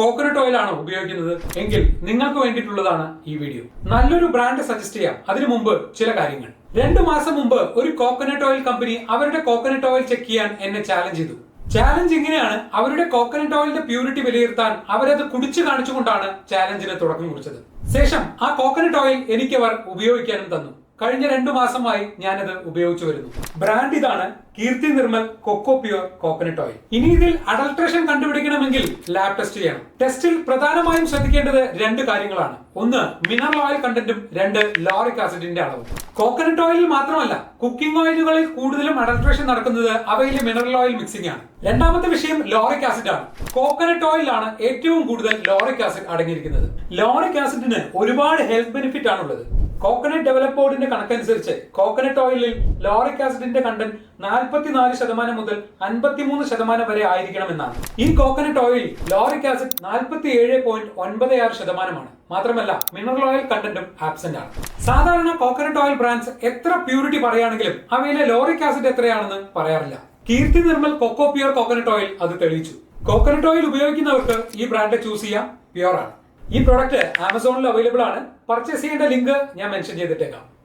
Coconut oil ആണോ ഉപയോഗിക്കുന്നത്? എങ്കിൽ നിങ്ങൾക്ക് വേണ്ടിയിട്ടുള്ളതാണ് ഈ വീഡിയോ നല്ലൊരു ബ്രാൻഡ് സജസ്റ്റ് ചെയ്യാം. അതിനു മുമ്പ് ചില കാര്യങ്ങൾ. രണ്ടു മാസം മുമ്പ് ഒരു കോക്കനട്ട് ഓയിൽ കമ്പനി അവരുടെ കോക്കനട്ട് ഓയിൽ ചെക്ക് ചെയ്യാൻ എന്നെ ചാലഞ്ച് ചെയ്തു. ചാലഞ്ച് ഇങ്ങനെയാണ് അവരുടെ കോക്കനട്ട് ഓയിലിന്റെ പ്യൂരിറ്റി വിലയിരുത്താൻ അവരത് കുടിച്ചു കാണിച്ചുകൊണ്ടാണ് ചാലഞ്ചിന് തുടക്കം കുറിച്ചത്. ശേഷം ആ കോക്കനട്ട് ഓയിൽ എനിക്ക് അവർ ഉപയോഗിക്കാനും തന്നു. കഴിഞ്ഞ രണ്ടു മാസമായി ഞാനത് ഉപയോഗിച്ചു വരുന്നു. ബ്രാൻഡ് ഇതാണ് Keerthi Nirmal coco pure coconut oil ഇനി ഇതിൽ അഡൾട്രേഷൻ കണ്ടുപിടിക്കണമെങ്കിൽ ലാബ് ടെസ്റ്റ് ചെയ്യണം. ടെസ്റ്റിൽ പ്രധാനമായും ശ്രദ്ധിക്കേണ്ടത് രണ്ട് കാര്യങ്ങളാണ്. ഒന്ന് മിനറൽ ഓയിൽ കണ്ടന്റും രണ്ട് ലോറിക് ആസിഡിന്റെ അളവും. കോക്കനട്ട് ഓയിൽ മാത്രമല്ല കുക്കിംഗ് ഓയിലുകളിൽ കൂടുതലും അഡൾട്രേഷൻ നടക്കുന്നത് അവയിലെ മിനറൽ ഓയിൽ മിക്സിംഗ് ആണ്. രണ്ടാമത്തെ വിഷയം ലോറിക് ആസിഡ് ആണ്. കോക്കനട്ട് ഓയിലാണ് ഏറ്റവും കൂടുതൽ ലോറിക് ആസിഡ് അടങ്ങിയിരിക്കുന്നത്. ലോറിക് ആസിഡിന് ഒരുപാട് ഹെൽത്ത് ബെനിഫിറ്റ് ആണുള്ളത്. കോക്കനട്ട് ഡെവലപ്പ് ബോർഡിന്റെ കണക്കനുസരിച്ച് കോക്കനട്ട് ഓയിലിൽ ലോറിക് ആസിഡിന്റെ കണ്ടന്റ് നാൽപ്പത്തിനാല് ശതമാനം മുതൽ അൻപത്തിമൂന്ന് ശതമാനം വരെ ആയിരിക്കണമെന്നാണ്. ഈ കോക്കനട്ട് ഓയിൽ ലോറിക് ആസിഡ് നാൽപ്പത്തി ഏഴ് പോയിന്റ് ഒൻപത് ആറ് ശതമാനമാണ്. മാത്രമല്ല മിനറൽ ഓയിൽ കണ്ടന്റും ആബ്സെന്റ് ആണ്. സാധാരണ കോക്കനട്ട് ഓയിൽ ബ്രാൻഡ്സ് എത്ര പ്യൂരിറ്റി പറയുകയാണെങ്കിലും അവയിലെ ലോറിക് ആസിഡ് എത്രയാണെന്ന് പറയാറില്ല. Keerthi Nirmal coco pure coconut oil അത് തെളിയിച്ചു. കോക്കനട്ട് ഓയിൽ ഉപയോഗിക്കുന്നവർക്ക് ഈ ബ്രാൻഡ് ചൂസ് ചെയ്യാം. പ്യുവർ ആണ്. ഈ പ്രോഡക്റ്റ് ആമസോണിൽ അവൈലബിൾ ആണ്. പർച്ചേസ് ചെയ്യേണ്ട ലിങ്ക് ഞാൻ മെൻഷൻ ചെയ്തിട്ടേക്കാം.